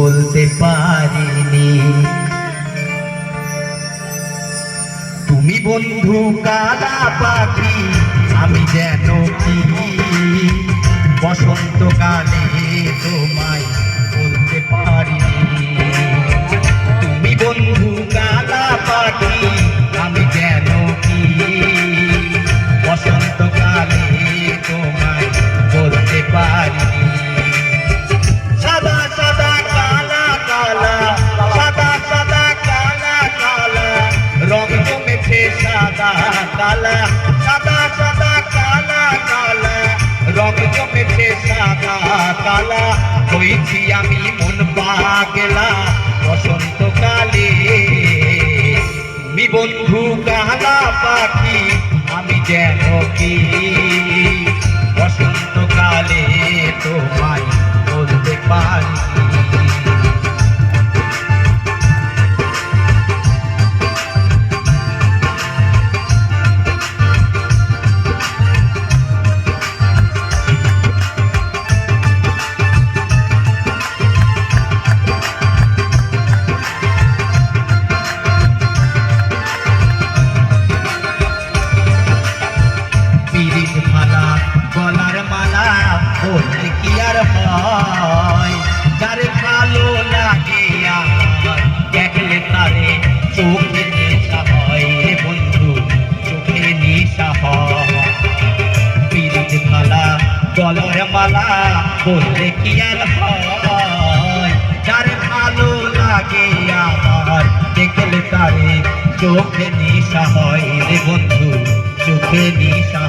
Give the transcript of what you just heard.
বলতে পারিনি। তুমি বন্ধু কালা পাখি আমি যেন কি? বসন্তকালে জমেছে সাদা কালা, সাদা সাদা কালা কালা। রং জমেছে সাদা কালা হয়েছি আমি মন পাগলা বসন্তকালে। তুমি বন্ধু কালা পাখি, আমি যেন কি গলার মালা বললে কি আর হয়? যারে ভালো লাগে দেখলে তারে চোখে নেশা হয়। রে বন্ধু চোখে নেশা হয়। পিরিত মালা গলার মালা বললে কি আর হয়? যারে ভালো লাগে আমার, দেখলে তারে চোখে নেশা হয়। রে বন্ধু চোখে নেশা